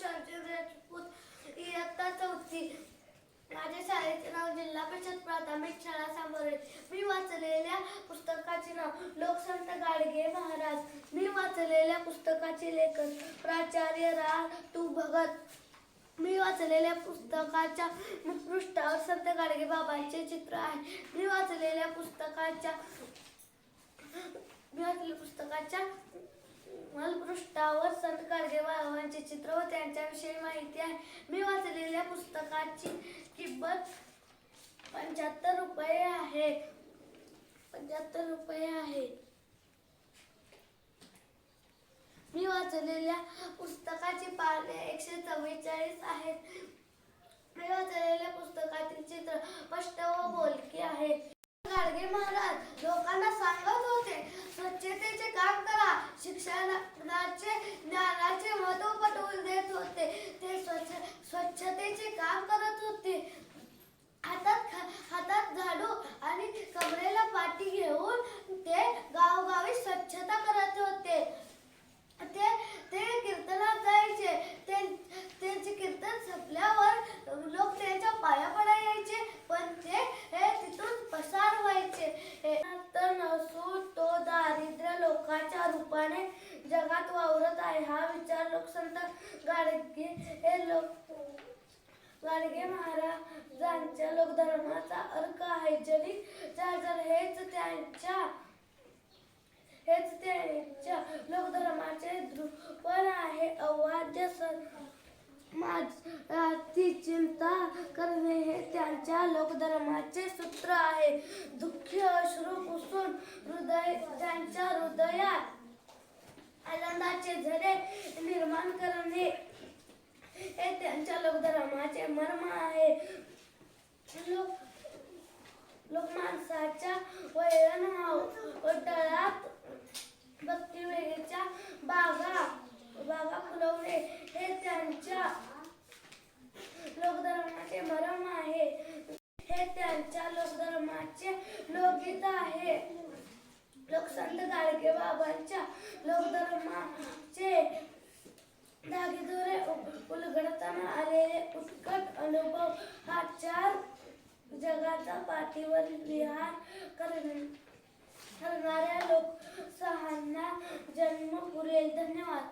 तुषारजी राजपूत इयत्ता चौथी. माझ्या शाळेचे नाव जिल्हा परिषद प्राथमिक शाळा सांबोरे मी वाचलेल्या पुस्तकाचे नाव लोकसंत गाडगे महाराज. मी वाचलेल्या पुस्तकाचे लेखन प्राचार्य रा. तू भगत. मी वाचलेल्या पुस्तकाच्या पृष्ठावर संत गाडगे बाबांचे चित्र आहे. मी वाचलेल्या पुस्तकाच्या मी वाचलेल्या पुस्तकाच्या मलपृष्ठावर संत गाडगे बाबांचे चित्र व त्यांच्याविषयी माहिती आहे. मी वाचलेल्या पुस्तकाची किंमत पंच्याहत्तर रुपये आहे. पंच्याहत्तर रुपये आहे. मी वाचलेल्या पुस्तकाची पाने एकशे चव्वेचाळीस आहेत. मी वाचलेल्या पुस्तकातील चित्र स्पष्ट व बोलकी आहे. गाडगे महाराज लोकांना सांगत रूपाने जगात वावरत आहे. हा विचार लोकसंत गाडगे हे लोक गाडगे महाराजांच्या लोकधर्माचा अर्क आहे. जरी जर हेच त्यांच्या हेच त्यांच्या लोकधर्माचे ध्रुपण आहे. अवाद्य माझी चिंता करणे हे त्यांच्या लोकधर्माचे सूत्र आहे. दुःखी अश्रू पुसून हृदय त्यांच्या हृदयात झरे निर्माण करणे. हे त्यांच्या लोकधर्माचे मर्म आहे. लोक लोक माणसाच्या वैरण वडळात भक्ती बागा बागा फुलवणे. हे त्यांच्या लोकधर्माचे मरम आहे हे त्यांच्या लोकधर्माचे लोकगीत आहे संत गाडगे बाबांच्या लोकधर्माचे धागेदोरे उलगडताना आलेले उत्कट अनुभव हा चार जगाचा पाठीवर विहार करणे करणाऱ्या लोकसहांना जन्म पुरेल. धन्यवाद.